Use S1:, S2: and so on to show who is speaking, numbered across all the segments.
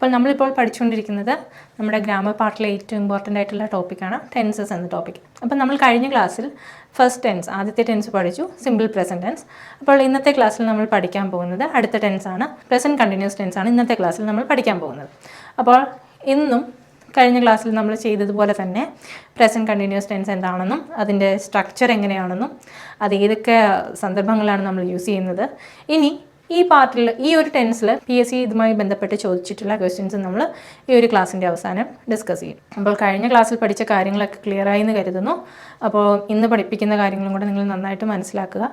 S1: അപ്പോൾ നമ്മളിപ്പോൾ പഠിച്ചുകൊണ്ടിരിക്കുന്നത് നമ്മുടെ ഗ്രാമർ പാർട്ടിലെ ഏറ്റവും ഇമ്പോർട്ടന്റ് ആയിട്ടുള്ള ടോപ്പിക്കാണ് ടെൻസസ് എന്ന ടോപ്പിക് അപ്പോൾ നമ്മൾ കഴിഞ്ഞ ക്ലാസ്സിൽ ഫസ്റ്റ് ടെൻസ് ആദ്യത്തെ ടെൻസ് പഠിച്ചു സിമ്പിൾ പ്രസന്റ് ടെൻസ് അപ്പോൾ ഇന്നത്തെ ക്ലാസ്സിൽ നമ്മൾ പഠിക്കാൻ പോകുന്നത് അടുത്ത ടെൻസ് ആണ് പ്രസന്റ് കണ്ടിന്യൂസ് ടെൻസ് ആണ് ഇന്നത്തെ ക്ലാസ്സിൽ നമ്മൾ പഠിക്കാൻ പോകുന്നത്. അപ്പോൾ ഇന്നും കഴിഞ്ഞ ക്ലാസ്സിൽ നമ്മൾ ചെയ്തതുപോലെ തന്നെ പ്രസന്റ് കണ്ടിന്യൂസ് ടെൻസ് എന്താണെന്നും അതിന്റെ സ്ട്രക്ചർ എങ്ങനെയാണെന്നും അത് ഏതൊക്കെ സന്ദർഭങ്ങളാണ് നമ്മൾ യൂസ് ചെയ്യുന്നത് ഇനി ഈ പാർട്ടിൽ ഈ ഒരു ടെൻസിൽ പി എസ് സി ഇതുമായി ബന്ധപ്പെട്ട് ചോദിച്ചിട്ടുള്ള ക്വസ്റ്റ്യൻസ് നമ്മൾ ഈ ഒരു ക്ലാസ്സിന്റെ അവസാനം ഡിസ്കസ് ചെയ്യും. അപ്പോൾ കഴിഞ്ഞ ക്ലാസ്സിൽ പഠിച്ച കാര്യങ്ങളൊക്കെ ക്ലിയർ ആയി എന്ന് കരുതുന്നു. അപ്പോൾ ഇന്ന് പഠിപ്പിക്കുന്ന കാര്യങ്ങളും കൂടെ നിങ്ങൾ നന്നായിട്ട് മനസ്സിലാക്കുക.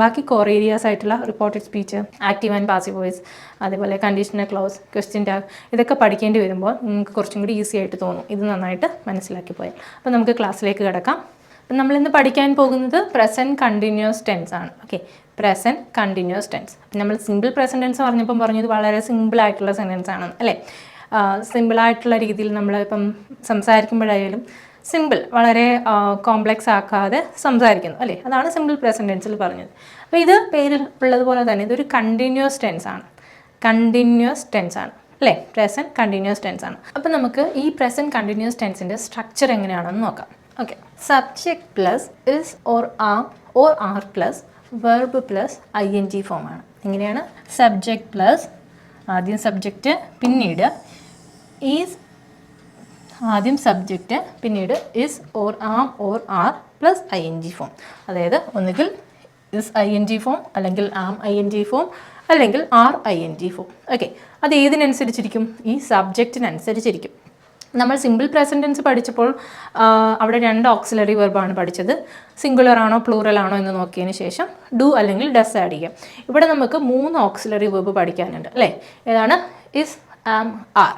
S1: ബാക്കി കോർ ഏരിയാസ് ആയിട്ടുള്ള reported speech active and passive voice അതേപോലെ കണ്ടീഷണൽ ക്ലോസ് ക്വസ്റ്റ്യൻ ടാഗ് ഇതൊക്കെ പഠിക്കേണ്ടി വരുമ്പോൾ നിങ്ങൾക്ക് കുറച്ചും കൂടി ഈസി ആയിട്ട് തോന്നും. ഇത് നന്നായിട്ട് മനസ്സിലാക്കി പോയാൽ. അപ്പോൾ നമുക്ക് ക്ലാസ്സിലേക്ക് കിടക്കാം. അപ്പം നമ്മളിന്ന് പഠിക്കാൻ പോകുന്നത് പ്രസന്റ് കണ്ടിന്യൂസ് ടെൻസ് ആണ്. ഓക്കെ പ്രസന്റ് കണ്ടിന്യൂസ് ടെൻസ് നമ്മൾ സിമ്പിൾ പ്രസന്റ് ടെൻസ് പറഞ്ഞപ്പം പറഞ്ഞത് വളരെ സിമ്പിൾ ആയിട്ടുള്ള സെന്റൻസ് ആണ് അല്ലേ? സിമ്പിളായിട്ടുള്ള രീതിയിൽ നമ്മൾ ഇപ്പം സംസാരിക്കുമ്പോഴായാലും സിമ്പിൾ വളരെ കോംപ്ലക്സ് ആക്കാതെ സംസാരിക്കുന്നു അല്ലേ? അതാണ് സിമ്പിൾ പ്രസന്റ് ടെൻസിൽ പറഞ്ഞത്. അപ്പോൾ ഇത് പേരിൽ ഉള്ളതുപോലെ തന്നെ ഇതൊരു കണ്ടിന്യൂസ് ടെൻസ് ആണ്. കണ്ടിന്യൂസ് ടെൻസ് ആണ് അല്ലേ? പ്രസന്റ് കണ്ടിന്യൂസ് ടെൻസ് ആണ്. അപ്പോൾ നമുക്ക് ഈ പ്രസന്റ് കണ്ടിന്യൂസ് ടെൻസിന്റെ സ്ട്രക്ചർ എങ്ങനെയാണെന്ന് നോക്കാം. Okay subject plus is or am or are plus verb plus I N G ഫോമാണ് എങ്ങനെയാണ് സബ്ജക്റ്റ് പ്ലസ് ആദ്യം സബ്ജക്റ്റ് പിന്നീട് ഈസ് ആദ്യം സബ്ജക്റ്റ് പിന്നീട് is or am or are plus I N G form അതായത് ഒന്നുകിൽ is I N G form അല്ലെങ്കിൽ am I N G form അല്ലെങ്കിൽ are I N G form okay അത് ഏതിനനുസരിച്ചിരിക്കും? ഈ സബ്ജക്റ്റിനനുസരിച്ചിരിക്കും നമ്മൾ സിമ്പിൾ പ്രസന്റൻസ് പഠിച്ചപ്പോൾ അവിടെ രണ്ട് ഓക്സിലറി വെർബാണ് പഠിച്ചത്. സിംഗുലർ ആണോ പ്ലൂറൽ ആണോ എന്ന് നോക്കിയതിന് ശേഷം ഡു അല്ലെങ്കിൽ ഡസ് ആഡ് ചെയ്യാം. ഇവിടെ നമുക്ക് മൂന്ന് ഓക്സിലറി വെർബ് പഠിക്കാനുണ്ട് അല്ലേ? ഏതാണ്? Is am are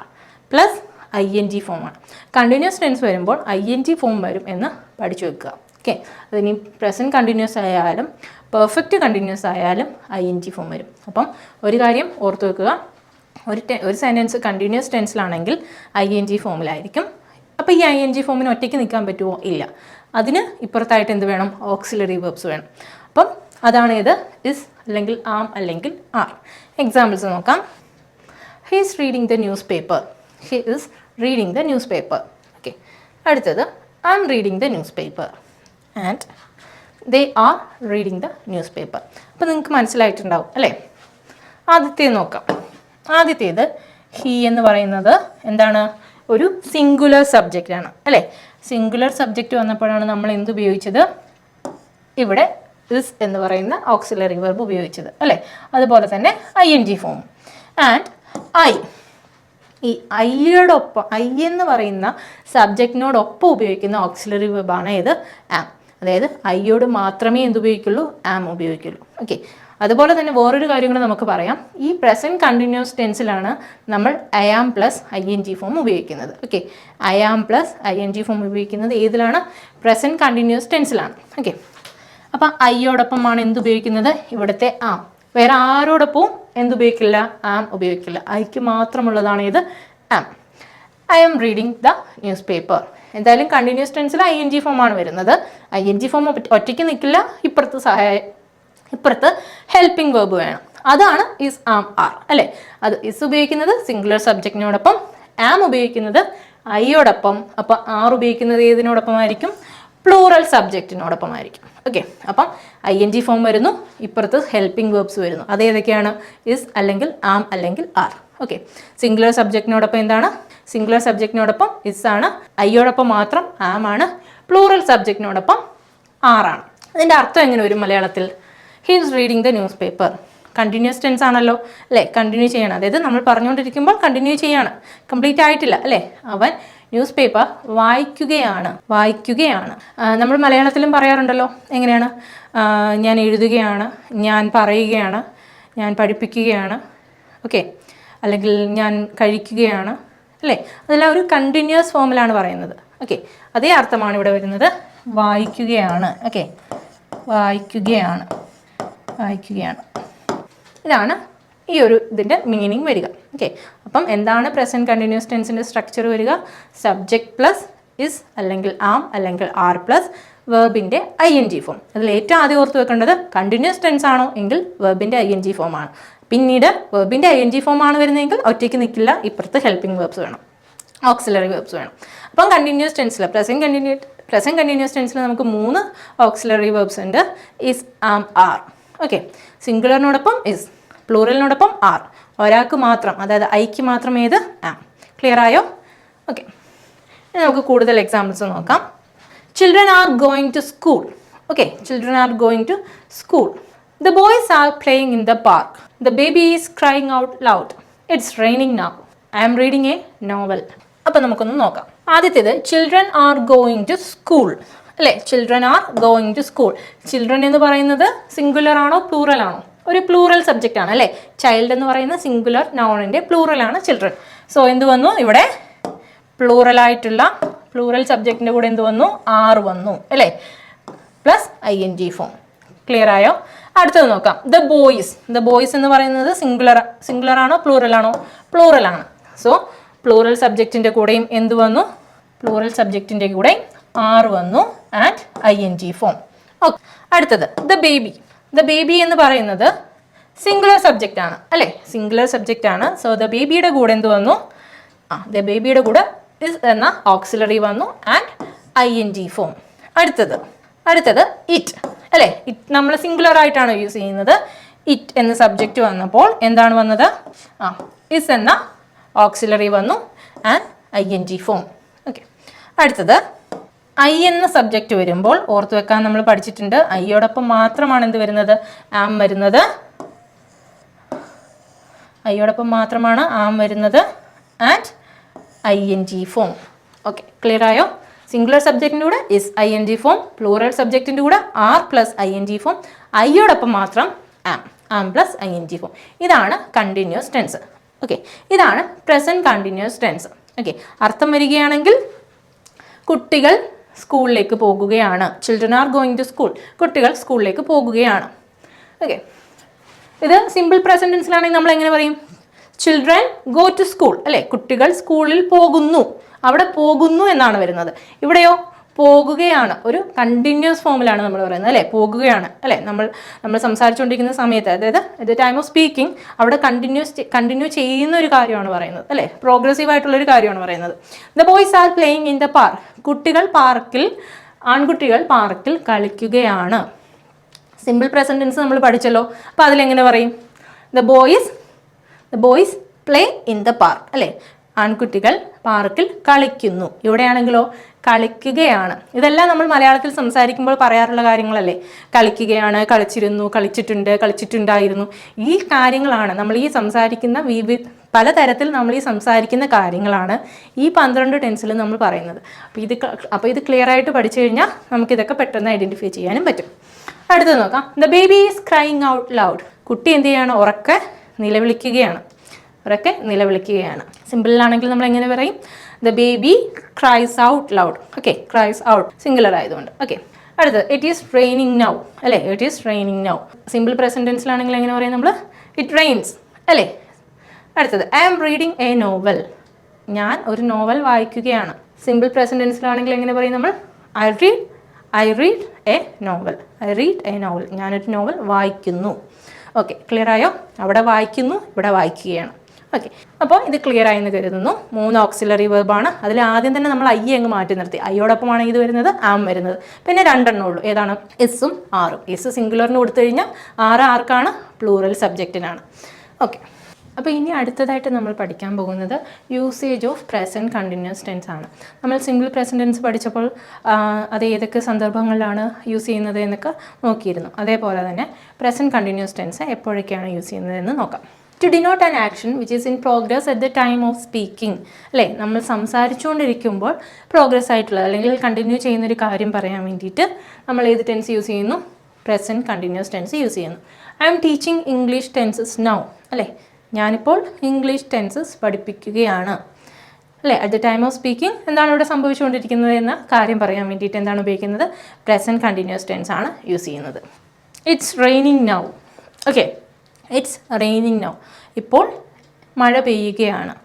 S1: plus I N G ഫോമാണ് കണ്ടിന്യൂസ് ടെൻസ് വരുമ്പോൾ ഐ എൻ ജി ഫോം വരും എന്ന് പഠിച്ചു വെക്കുക. ഓക്കെ അതിനി പ്രസന്റ് കണ്ടിന്യൂസ് ആയാലും പെർഫെക്റ്റ് കണ്ടിന്യൂസ് ആയാലും ഐ എൻ ജി ഫോം വരും. അപ്പം ഒരു കാര്യം ഓർത്ത് വെക്കുക. ഒരു ടെ ഒരു സെന്റൻസ് കണ്ടിന്യൂസ് ടെൻസിലാണെങ്കിൽ ഐ എൻ ജി ഫോമിലായിരിക്കും അപ്പോൾ ഈ ഐ എൻ ജി ഫോമിന് ഒറ്റയ്ക്ക് നിൽക്കാൻ പറ്റുമോ ഇല്ല. അതിന് ഇപ്പുറത്തായിട്ട് എന്ത് വേണം? ഓക്സിലറി വെർബ്സ് വേണം. അപ്പം അതാണ് ഇത്. ഇസ് അല്ലെങ്കിൽ ആം അല്ലെങ്കിൽ ആർ എക്സാമ്പിൾസ് നോക്കാം. He is reading the newspaper he is reading the newspaper okay അടുത്തത്. I'm reading the newspaper and they are reading the newspaper അപ്പോൾ നിങ്ങൾക്ക് മനസ്സിലായിട്ടുണ്ടാവും അല്ലേ? ആദ്യത്തെ നോക്കാം. ആദ്യത്തേത് ഹി എന്ന് പറയുന്നത് എന്താണ്? ഒരു സിംഗുലർ സബ്ജക്റ്റ് ആണ്. അല്ലേ? സിംഗുലർ സബ്ജക്റ്റ് വന്നപ്പോഴാണ് നമ്മൾ എന്ത് ഉപയോഗിച്ചത്? ഇവിടെ ഇസ് എന്ന് പറയുന്ന ഓക്സിലറി വെർബ് ഉപയോഗിച്ചത്. അല്ലേ? അതുപോലെ തന്നെ I N G form and I ഈ ഐയോടൊപ്പം ഐ എന്ന് പറയുന്ന സബ്ജക്റ്റിനോടൊപ്പം ഉപയോഗിക്കുന്ന ഓക്സിലറി വെബാണ് ഇത് ആം അതായത് ഐയോട് മാത്രമേ എന്തുപയോഗിക്കുള്ളൂ? ആം ഉപയോഗിക്കുള്ളൂ. ഓക്കെ അതുപോലെ തന്നെ വേറൊരു കാര്യം കൂടെ നമുക്ക് പറയാം. ഈ പ്രസന്റ് കണ്ടിന്യൂസ് ടെൻസിലാണ് നമ്മൾ am plus I N G form ഉപയോഗിക്കുന്നത്. Okay am plus I N G form ഉപയോഗിക്കുന്നത് ഏതിലാണ്? പ്രസന്റ് കണ്ടിന്യൂസ് ടെൻസിലാണ് ഓക്കെ അപ്പം ഐയോടൊപ്പമാണ് എന്ത് ഉപയോഗിക്കുന്നത്? ഇവിടുത്തെ ആം. വേറെ ആരോടൊപ്പവും എന്ത് ഉപയോഗിക്കില്ല? ആം ഉപയോഗിക്കില്ല. ഐക്ക് മാത്രമുള്ളതാണ് ഇത് am. I'm reading the newspaper എന്തായാലും കണ്ടിന്യൂസ് ടെൻസിൽ ഐ എൻ ജി ഫോമാണ് വരുന്നത്. ഐ എൻ ജി ഫോം ഒറ്റയ്ക്ക് നിൽക്കില്ല ഇപ്പുറത്ത് സഹായ ഇപ്പുറത്ത് ഹെൽപ്പിംഗ് വേർബ് വേണം. അതാണ് ഇസ് ആം ആർ അല്ലേ? അത് ഇസ് ഉപയോഗിക്കുന്നത് സിംഗുലർ സബ്ജക്റ്റിനോടൊപ്പം ആം ഉപയോഗിക്കുന്നത് ഐയോടൊപ്പം അപ്പം ആർ ഉപയോഗിക്കുന്നത് ഏതിനോടൊപ്പമായിരിക്കും? പ്ലൂറൽ സബ്ജക്റ്റിനോടൊപ്പമായിരിക്കും ഓക്കെ അപ്പം ഐ എൻ ജി ഫോം വരുന്നു ഇപ്പുറത്ത് ഹെൽപ്പിംഗ് വേർബ്സ് വരുന്നു. അത് ഏതൊക്കെയാണ്? ഇസ് അല്ലെങ്കിൽ ആം അല്ലെങ്കിൽ ആർ ഓക്കെ സിംഗുലർ സബ്ജക്റ്റിനോടൊപ്പം എന്താണ്? സിംഗുലർ സബ്ജക്റ്റിനോടൊപ്പം ഇസ് ആണ്. ഐയോടൊപ്പം മാത്രം ആം ആണ്. പ്ലൂറൽ സബ്ജക്റ്റിനോടൊപ്പം ആറാണ് അതിന്റെ അർത്ഥം എങ്ങനെ വരും മലയാളത്തിൽ? He is reading the newspaper continuous tense ആണല്ലോ അല്ലേ? കണ്ടിന്യൂ ചെയ്യണം. അതായത് നമ്മൾ പറഞ്ഞുകൊണ്ടിരിക്കുമ്പോൾ കണ്ടിന്യൂ ചെയ്യാണ്. കംപ്ലീറ്റ് ആയിട്ടില്ല അല്ലേ? അവൻ ന്യൂസ് പേപ്പർ വായിക്കുകയാണ്. വായിക്കുകയാണ് നമ്മൾ മലയാളത്തിലും പറയാറുണ്ടല്ലോ എങ്ങനെയാണ്? ഞാൻ എഴുതുകയാണ് ഞാൻ പറയുകയാണ് ഞാൻ പഠിപ്പിക്കുകയാണ് ഓക്കെ അല്ലെങ്കിൽ ഞാൻ കഴിക്കുകയാണ് അല്ലേ? അതെല്ലാം ഒരു കണ്ടിന്യൂസ് ഫോമിലാണ് പറയുന്നത് ഓക്കെ അതേ അർത്ഥമാണ് ഇവിടെ വരുന്നത് വായിക്കുകയാണ് ഓക്കെ വായിക്കുകയാണ്. വായിക്കുകയാണ്. ഇതാണ് ഈ ഒരു ഇതിന്റെ മീനിങ് വരിക. ഓക്കെ അപ്പം എന്താണ് പ്രസന്റ് കണ്ടിന്യൂസ് ടെൻസിന്റെ സ്ട്രക്ചർ വരിക? സബ്ജക്റ്റ് പ്ലസ് ഇസ് അല്ലെങ്കിൽ ആം അല്ലെങ്കിൽ ആർ പ്ലസ് വേർബിന്റെ ഐ എൻ ജി ഫോം അതിൽ ഏറ്റവും ആദ്യം ഓർത്ത് വെക്കേണ്ടത് കണ്ടിന്യൂസ് ടെൻസ് ആണോ എങ്കിൽ വേർബിന്റെ ഐ എൻ ജി ഫോം ആണ്. പിന്നീട് വെർബിന്റെ ഐ എൻ ജി ഫോം ആണ് വരുന്നതെങ്കിൽ ഒറ്റയ്ക്ക് നിൽക്കില്ല ഇപ്പുറത്ത് ഹെൽപ്പിംഗ് വേർബ്സ് വേണം. ഓക്സിലറി വേർബ്സ് വേണം. അപ്പം കണ്ടിന്യൂസ് ടെൻസിൽ പ്രസന്റ് കണ്ടിന്യൂ പ്രസന്റ് കണ്ടിന്യൂസ് ടെൻസിൽ നമുക്ക് മൂന്ന് ഓക്സിലറി വേർബ്സ് ഉണ്ട്. ഇസ് ആം ആർ ഓക്കെ സിംഗുലറിനോടൊപ്പം ഇസ് പ്ലൂറലിനോടൊപ്പം ആർ ഒരാൾക്ക് മാത്രം അതായത് ഐക്ക് മാത്രം ഏത്? ആം ക്ലിയർ ആയോ? ഓക്കെ നമുക്ക് കൂടുതൽ എക്സാമ്പിൾസ് നോക്കാം. Children are going to school okay children are going to school the boys are playing in the park the baby is crying out loud it's raining now I am reading a novel അപ്പം നമുക്കൊന്ന് നോക്കാം. ആദ്യത്തേത് children are going to school അല്ലേ? Children are going to school children എന്ന് പറയുന്നത് singular ആണോ plural ആണോ? ഒരു പ്ലൂറൽ സബ്ജക്റ്റ് ആണ് അല്ലേ? ചൈൽഡ് എന്ന് പറയുന്ന സിംഗുലർ നൗണിന്റെ പ്ലൂറൽ ആണ് ചിൽഡ്രൻ സോ എന്ത് വന്നു? ഇവിടെ പ്ലൂറൽ ആയിട്ടുള്ള പ്ലൂറൽ സബ്ജക്റ്റിന്റെ കൂടെ എന്ത് വന്നു? ആർ വന്നു അല്ലേ? Plus I N G form clear ആയോ? അടുത്തത് നോക്കാം. ദ ബോയ്സ് ദ ബോയ്സ് എന്ന് പറയുന്നത് സിംഗുലർ സിംഗുലർ ആണോ പ്ലൂറൽ ആണോ? പ്ലൂറൽ ആണ്. സോ പ്ലൂറൽ സബ്ജക്റ്റിന്റെ കൂടെയും എന്ത് വന്നു? പ്ലൂറൽ സബ്ജക്റ്റിന്റെ കൂടെ ആർ വന്നു and I N G form okay അടുത്തത് ദ ബേബി ദ ബേബി എന്ന് പറയുന്നത് സിംഗുലർ സബ്ജക്റ്റ് ആണ് അല്ലേ? സിംഗുലർ സബ്ജക്റ്റ് ആണ്. സോ ദ ബേബിയുടെ കൂടെ എന്ത് വന്നു? ആ ദ ബേബിയുടെ കൂടെ ഇസ് എന്ന ഓക്സിലറി വന്നു and I N G form അടുത്തത് അടുത്തത് ഇറ്റ് അല്ലേ? ഇറ്റ് നമ്മൾ സിംഗുലർ ആയിട്ടാണ് യൂസ് ചെയ്യുന്നത്. ഇറ്റ് എന്ന സബ്ജക്റ്റ് വന്നപ്പോൾ എന്താണ് വന്നത്? ആ ഇസ് എന്ന ഓക്സിലറി വന്നു and I N G form okay അടുത്തത് ഐ എന്ന സബ്ജക്റ്റ് വരുമ്പോൾ ഓർത്തു വെക്കാൻ നമ്മൾ പഠിച്ചിട്ടുണ്ട്. ഐയോടൊപ്പം മാത്രമാണ് എന്ത് വരുന്നത്? ആം വരുന്നത്. ഐയോടൊപ്പം മാത്രമാണ് ആം വരുന്നത് and I N G form okay clear ആയോ? സിംഗുലർ സബ്ജക്റ്റിന്റെ കൂടെ is I N G form plural സബ്ജക്റ്റിന്റെ കൂടെ are plus I N G form ഐയോടൊപ്പം മാത്രം am am plus I N G form ഇതാണ് കണ്ടിന്യൂസ് ടെൻസ് ഓക്കെ ഇതാണ് present continuous tense okay അർത്ഥം വരികയാണെങ്കിൽ കുട്ടികൾ സ്കൂളിലേക്ക് പോകുകയാണ്. Children are going to school കുട്ടികൾ സ്കൂളിലേക്ക് പോകുകയാണ്. ഓക്കെ ഇത് സിമ്പിൾ പ്രസന്റൻസിലാണെങ്കിൽ നമ്മൾ എങ്ങനെ പറയും? ചിൽഡ്രൻ ഗോ ടു സ്കൂൾ അല്ലേ? കുട്ടികൾ സ്കൂളിൽ പോകുന്നു. അവിടെ പോകുന്നു എന്നാണ് വരുന്നത്. ഇവിടെയോ? പോകുകയാണ്. ഒരു കണ്ടിന്യൂസ് ഫോമിലാണ് നമ്മൾ പറയുന്നത് അല്ലേ? പോകുകയാണ് അല്ലേ? നമ്മൾ നമ്മൾ സംസാരിച്ചുകൊണ്ടിരിക്കുന്ന സമയത്ത് അതായത് ദ ടൈം ഓഫ് സ്പീക്കിംഗ് അവിടെ കണ്ടിന്യൂസ് കണ്ടിന്യൂ ചെയ്യുന്ന ഒരു കാര്യമാണ് പറയുന്നത് അല്ലേ? പ്രോഗ്രസീവ് ആയിട്ടുള്ള ഒരു കാര്യമാണ് പറയുന്നത്. The boys are playing in the park കുട്ടികൾ പാർക്കിൽ ആൺകുട്ടികൾ പാർക്കിൽ കളിക്കുകയാണ്. സിമ്പിൾ പ്രസന്റൻസ് നമ്മൾ പഠിച്ചല്ലോ. അപ്പോൾ അതിലെങ്ങനെ പറയും? The boys the boys play in the park അല്ലേ? ആൺകുട്ടികൾ പാർക്കിൽ കളിക്കുന്നു. ഇവിടെയാണെങ്കിലോ കളിക്കുകയാണ്. ഇതെല്ലാം നമ്മൾ മലയാളത്തിൽ സംസാരിക്കുമ്പോൾ പറയാറുള്ള കാര്യങ്ങളല്ലേ? കളിക്കുകയാണ് കളിച്ചിരുന്നു കളിച്ചിട്ടുണ്ട് കളിച്ചിട്ടുണ്ടായിരുന്നു. ഈ കാര്യങ്ങളാണ് നമ്മൾ ഈ സംസാരിക്കുന്ന വിവി പലതരത്തിൽ നമ്മൾ ഈ സംസാരിക്കുന്ന കാര്യങ്ങളാണ് ഈ പന്ത്രണ്ട് ടെൻസിൽ നമ്മൾ പറയുന്നത്. അപ്പോൾ ഇത് അപ്പോൾ ഇത് ക്ലിയർ ആയിട്ട് പഠിച്ചു കഴിഞ്ഞാൽ നമുക്കിതൊക്കെ പെട്ടെന്ന് ഐഡന്റിഫൈ ചെയ്യാനും പറ്റും. അടുത്തത് നോക്കാം. The baby is crying out loud കുട്ടി എന്ത് ചെയ്യാണ്? ഉറക്കെ നിലവിളിക്കുകയാണ്. ഉറക്കെ നിലവിളിക്കുകയാണ്. സിമ്പിളിലാണെങ്കിൽ നമ്മൾ എങ്ങനെ പറയും? The baby cries out loud okay cries out singular ആയതുകൊണ്ട്. ഓക്കെ അടുത്തത് ഇറ്റ് ഈസ് റെയിനിങ് നൗ അല്ലേ? It is raining now simple പ്രസന്റൻസിലാണെങ്കിൽ എങ്ങനെ പറയും നമ്മൾ ഇറ്റ് റെയിൻസ് അല്ലേ? അടുത്തത് I am reading a novel ഞാൻ ഒരു നോവൽ വായിക്കുകയാണ്. സിമ്പിൾ പ്രസന്റൻസിലാണെങ്കിൽ എങ്ങനെ പറയും നമ്മൾ? I read I read a novel I read a novel ഞാനൊരു നോവൽ വായിക്കുന്നു. ഓക്കെ ക്ലിയർ ആയോ? അവിടെ വായിക്കുന്നു ഇവിടെ വായിക്കുകയാണ്. ഓക്കെ അപ്പോൾ ഇത് ക്ലിയർ ആയി എന്ന് കരുതുന്നു. മൂന്ന് ഓക്സിലറി വെർബാണ് അതിൽ ആദ്യം തന്നെ നമ്മൾ ഐ അങ്ങ് മാറ്റി നിർത്തി. ഐയോടൊപ്പമാണ് ഇത് വരുന്നത് ആം വരുന്നത്. പിന്നെ രണ്ടെണ്ണം ഉള്ളൂ. ഏതാണ്? എസ്സും ആറും എസ് സിംഗുലറിന് കൊടുത്തു കഴിഞ്ഞാൽ ആറ് ആർക്കാണ്? പ്ലൂറൽ സബ്ജക്റ്റിനാണ് ഓക്കെ അപ്പോൾ ഇനി അടുത്തതായിട്ട് നമ്മൾ പഠിക്കാൻ പോകുന്നത് usage of present continuous tense ആണ്. നമ്മൾ സിംഗിൾ പ്രസന്റ് ടെൻസ് പഠിച്ചപ്പോൾ അത് ഏതൊക്കെ സന്ദർഭങ്ങളിലാണ് യൂസ് ചെയ്യുന്നത് എന്നൊക്കെ നോക്കിയിരുന്നു. അതേപോലെ തന്നെ പ്രസന്റ് കണ്ടിന്യൂസ് ടെൻസ് എപ്പോഴൊക്കെയാണ് യൂസ് ചെയ്യുന്നതെന്ന് നോക്കാം. To denote an action which is in progress at the time of speaking അല്ലേ? നമ്മൾ സംസാരിച്ചുകൊണ്ടിരിക്കുമ്പോൾ പ്രോഗ്രസ് ആയിട്ടുള്ള അല്ലെങ്കിൽ കണ്ടിന്യൂ ചെയ്യുന്ന ഒരു കാര്യം പറയാൻ വേണ്ടിയിട്ട് നമ്മൾ ഏത് ടെൻസ് യൂസ് ചെയ്യുന്നു? പ്രസന്റ് കണ്ടിന്യൂസ് ടെൻസ് യൂസ് ചെയ്യുന്നു. I'm teaching English tenses now അല്ലേ? ഞാനിപ്പോൾ ഇംഗ്ലീഷ് ടെൻസസ് പഠിപ്പിക്കുകയാണ്. അല്ലേ? At the time of speaking എന്താണ് ഇവിടെ സംഭവിച്ചുകൊണ്ടിരിക്കുന്നത് എന്ന കാര്യം പറയാൻ വേണ്ടിയിട്ട് എന്താണ് ഉപയോഗിക്കുന്നത്? പ്രസന്റ് കണ്ടിന്യൂസ് ടെൻസ് ആണ് യൂസ് ചെയ്യുന്നത്. It's raining now okay it's raining now ഇപ്പോൾ മഴ പെയ്യുകയാണ്.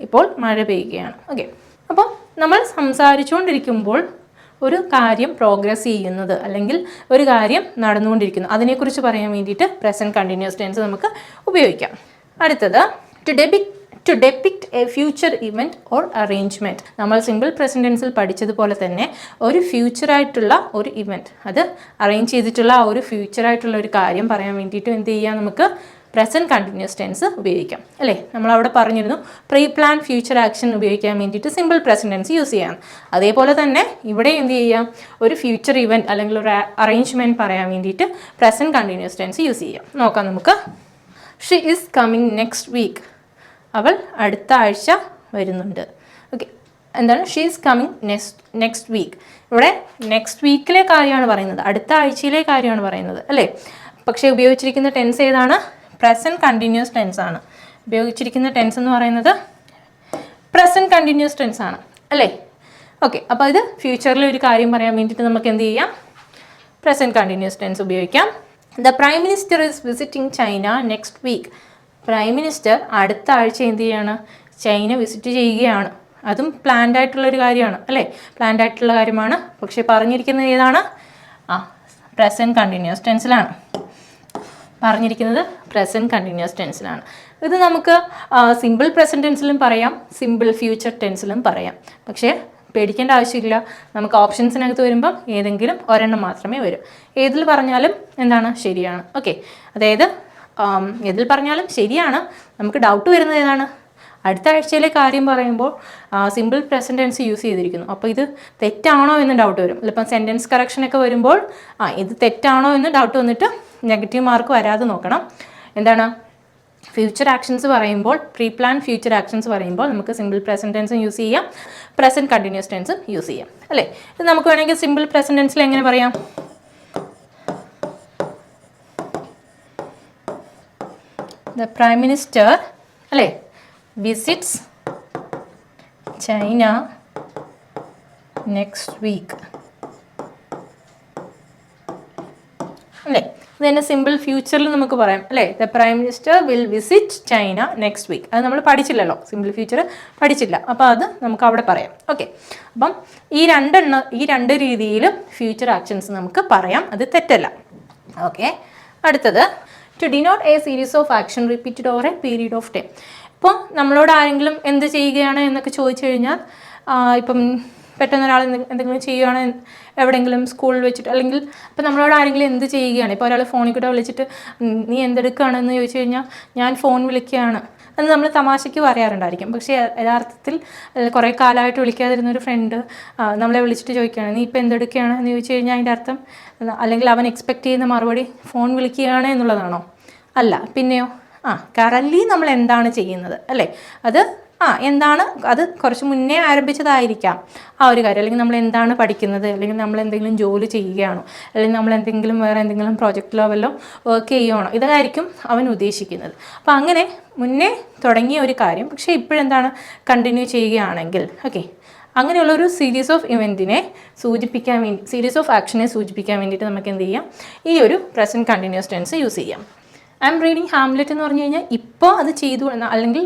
S1: ഇപ്പോൾ മഴ പെയ്യുകയാണ്. ഓക്കെ അപ്പോൾ നമ്മൾ സംസാരിച്ചുകൊണ്ടിരിക്കുമ്പോൾ ഒരു കാര്യം പ്രോഗ്രസ് ചെയ്യുന്നത് അല്ലെങ്കിൽ ഒരു കാര്യം നടന്നുകൊണ്ടിരിക്കുന്നു. അതിനെക്കുറിച്ച് പറയാൻ വേണ്ടിയിട്ട് പ്രസന്റ് കണ്ടിന്യൂസ് ടെൻസ് നമുക്ക് ഉപയോഗിക്കാം. അടുത്തത് to depict to depict a future event or arrangement നമ്മൾ സിമ്പിൾ പ്രസന്റൻസിൽ പഠിച്ചതുപോലെ തന്നെ ഒരു ഫ്യൂച്ചറായിട്ടുള്ള ഒരു ഇവന്റ് അത് അറേഞ്ച് ചെയ്തിട്ടുള്ള ആ ഒരു ഫ്യൂച്ചറായിട്ടുള്ള ഒരു കാര്യം പറയാൻ വേണ്ടിയിട്ട് എന്ത് ചെയ്യാം? നമുക്ക് പ്രസന്റ് കണ്ടിന്യൂസ് ടെൻസ് ഉപയോഗിക്കാം. അല്ലേ? നമ്മൾ അവിടെ പറഞ്ഞിരുന്നു പ്രീ പ്ലാൻ ഫ്യൂച്ചർ ആക്ഷൻ ഉപയോഗിക്കാൻ വേണ്ടിയിട്ട് സിമ്പിൾ പ്രസന്റ് ടെൻസ് യൂസ് ചെയ്യാം. അതേപോലെ തന്നെ ഇവിടെ എന്ത് ചെയ്യാം? ഒരു ഫ്യൂച്ചർ ഇവന്റ് അല്ലെങ്കിൽ ഒരു അറേഞ്ച്മെന്റ് പറയാൻ വേണ്ടിയിട്ട് പ്രസന്റ് കണ്ടിന്യൂസ് ടെൻസ് യൂസ് ചെയ്യാം. നോക്കാം നമുക്ക്. She is coming next week അവൾ അടുത്ത ആഴ്ച വരുന്നുണ്ട്. ഓക്കെ എന്താണ് she is coming next next week ഇവിടെ നെക്സ്റ്റ് വീക്കിലെ കാര്യമാണ് പറയുന്നത്. അടുത്ത ആഴ്ചയിലെ കാര്യമാണ് പറയുന്നത്. അല്ലേ? പക്ഷേ ഉപയോഗിച്ചിരിക്കുന്ന ടെൻസ് ഏതാണ്? പ്രസന്റ് കണ്ടിന്യൂസ് ടെൻസ് ആണ്. ഉപയോഗിച്ചിരിക്കുന്ന ടെൻസ് എന്ന് പറയുന്നത് പ്രസന്റ് കണ്ടിന്യൂസ് ടെൻസ് ആണ്. അല്ലേ? ഓക്കെ അപ്പോൾ ഇത് ഫ്യൂച്ചറിലെ ഒരു കാര്യം പറയാൻ വേണ്ടിയിട്ട് നമുക്ക് എന്ത് ചെയ്യാം? പ്രസന്റ് കണ്ടിന്യൂസ് ടെൻസ് ഉപയോഗിക്കാം. The prime minister is visiting China next week prime minister അടുത്ത ആഴ്ച എന്ത് ചെയ്യാണ്? ചൈന വിസിറ്റ് ചെയ്യുകയാണ്. അതും പ്ലാൻഡ് ആയിട്ടുള്ള ഒരു കാര്യമാണ് അല്ലേ? പ്ലാൻഡ് ആയിട്ടുള്ള കാര്യമാണ്. പക്ഷേ പറഞ്ഞിരിക്കുന്നത് ഏതാണ്? ആ പ്രസന്റ് കണ്ടിന്യൂസ് ടെൻസിലാണ് പറഞ്ഞിരിക്കുന്നത് പ്രസന്റ് കണ്ടിന്യൂസ് ടെൻസിലാണ് ഇത് നമുക്ക് സിമ്പിൾ പ്രസന്റ് ടെൻസിലും പറയാം സിമ്പിൾ ഫ്യൂച്ചർ ടെൻസിലും പറയാം. പക്ഷേ പേടിക്കേണ്ട ആവശ്യമില്ല. നമുക്ക് ഓപ്ഷൻസിനകത്ത് വരുമ്പോൾ ഏതെങ്കിലും ഒരെണ്ണം മാത്രമേ വരൂ. ഏതിൽ പറഞ്ഞാലും എന്താണ്? ശരിയാണ്. ഓക്കെ അതായത് ആം, ഏതിൽ പറഞ്ഞാലും ശരിയാണ്. നമുക്ക് ഡൗട്ട് വരുന്നത് ഏതാണ്? അടുത്ത ആഴ്ചയിലെ കാര്യം പറയുമ്പോൾ സിമ്പിൾ പ്രസന്റ് ടെൻസ് യൂസ് ചെയ്തിരിക്കുന്നു. അപ്പോൾ ഇത് തെറ്റാണോ എന്ന് ഡൗട്ട് വരും. ഇപ്പം സെന്റൻസ് കറക്ഷനൊക്കെ വരുമ്പോൾ ആ ഇത് തെറ്റാണോ എന്ന് ഡൗട്ട് വന്നിട്ട് നെഗറ്റീവ് മാർക്ക് വരാതെ നോക്കണം. എന്താണ്? ഫ്യൂച്ചർ ആക്ഷൻസ് പറയുമ്പോൾ പ്രീ പ്ലാൻ ഫ്യൂച്ചർ ആക്ഷൻസ് പറയുമ്പോൾ നമുക്ക് സിമ്പിൾ പ്രസന്റ് ടെൻസും യൂസ് ചെയ്യാം. പ്രസന്റ് കണ്ടിന്യൂസ് ടെൻസും യൂസ് ചെയ്യാം. അല്ലേ? ഇത് നമുക്ക് വേണമെങ്കിൽ സിമ്പിൾ പ്രസന്റ് ടെൻസിൽ എങ്ങനെ പറയാം? ദ പ്രൈം മിനിസ്റ്റർ അല്ലേ? വിസിറ്റ്സ് ചൈന നെക്സ്റ്റ് വീക്ക് അല്ലേ? ഇത് തന്നെ സിമ്പിൾ ഫ്യൂച്ചറിൽ നമുക്ക് പറയാം. അല്ലേ? The prime minister will visit China next week അത് നമ്മൾ പഠിച്ചില്ലല്ലോ. സിമ്പിൾ ഫ്യൂച്ചർ പഠിച്ചില്ല. അപ്പോൾ അത് നമുക്ക് അവിടെ പറയാം. ഓക്കെ അപ്പം ഈ രണ്ടെണ്ണ ഈ രണ്ട് രീതിയിലും ഫ്യൂച്ചർ ആക്ഷൻസ് നമുക്ക് പറയാം. അത് തെറ്റല്ല. ഓക്കെ അടുത്തത് to denote a series of action repeated over a period of time ഇപ്പം നമ്മളോട് ആരെങ്കിലും എന്ത് ചെയ്യുകയാണ് എന്നൊക്കെ ചോദിച്ചു കഴിഞ്ഞാൽ ഇപ്പം പെട്ടെന്ന് ഒരാൾ എന്തെ- എന്തെങ്കിലും ചെയ്യുകയാണ് എവിടെയെങ്കിലും സ്കൂളിൽ വെച്ചിട്ട് അല്ലെങ്കിൽ ഇപ്പം നമ്മളോട് ആരെങ്കിലും എന്ത് ചെയ്യുകയാണ്? ഇപ്പോൾ ഒരാൾ ഫോണിൽ കൂടെ വിളിച്ചിട്ട് "ഉം, നീ എന്തെടുക്കുകയാണെന്ന് ചോദിച്ചു കഴിഞ്ഞാൽ ഞാൻ ഫോൺ വിളിക്കുകയാണ്. അത് നമ്മൾ തമാശയ്ക്ക് പറയാറുണ്ടായിരിക്കും. പക്ഷേ യഥാർത്ഥത്തിൽ കുറേ കാലമായിട്ട് വിളിക്കാതിരുന്ന ഒരു ഫ്രണ്ട് നമ്മളെ വിളിച്ചിട്ട് ചോദിക്കുകയാണ് നീ ഇപ്പോൾ എന്തെടുക്കുകയാണ്? എന്ന് ചോദിച്ചു കഴിഞ്ഞാൽ അതിന്റെ അർത്ഥം അല്ലെങ്കിൽ അവൻ എക്സ്പെക്റ്റ് ചെയ്യുന്ന മറുപടി ഫോൺ വിളിക്കുകയാണ് എന്നുള്ളതാണോ? അല്ല പിന്നെയോ? ആ കറൻലി നമ്മൾ എന്താണ് ചെയ്യുന്നത്? അല്ലേ? അത് ആ എന്താണ്? അത് കുറച്ച് മുന്നേ ആരംഭിച്ചതായിരിക്കാം. ആ ഒരു കാര്യം. അല്ലെങ്കിൽ നമ്മൾ എന്താണ് പഠിക്കുന്നത്? അല്ലെങ്കിൽ നമ്മൾ എന്തെങ്കിലും ജോലി ചെയ്യുകയാണോ? അല്ലെങ്കിൽ നമ്മൾ എന്തെങ്കിലും വേറെ എന്തെങ്കിലും പ്രോജക്റ്റിലോ വല്ലോ വർക്ക് ചെയ്യുകയാണോ? ഇതായിരിക്കും അവൻ ഉദ്ദേശിക്കുന്നത്. അപ്പോൾ അങ്ങനെ മുന്നേ തുടങ്ങിയ ഒരു കാര്യം. പക്ഷേ ഇപ്പോഴെന്താണ്? കണ്ടിന്യൂ ചെയ്യുകയാണെങ്കിൽ ഓക്കെ അങ്ങനെയുള്ള ഒരു സീരീസ് ഓഫ് ഇവന്റിനെ സൂചിപ്പിക്കാൻ വേണ്ടി സീരീസ് ഓഫ് ആക്ഷനെ സൂചിപ്പിക്കാൻ വേണ്ടിയിട്ട് നമുക്ക് എന്ത് ചെയ്യാം? ഈ ഒരു പ്രസന്റ് കണ്ടിന്യൂസ് ടെൻസ് യൂസ് ചെയ്യാം. ഐ എം റീഡിങ് ഹാംലെറ്റ് എന്ന് പറഞ്ഞു കഴിഞ്ഞാൽ ഇപ്പോൾ അത് ചെയ്തു അല്ലെങ്കിൽ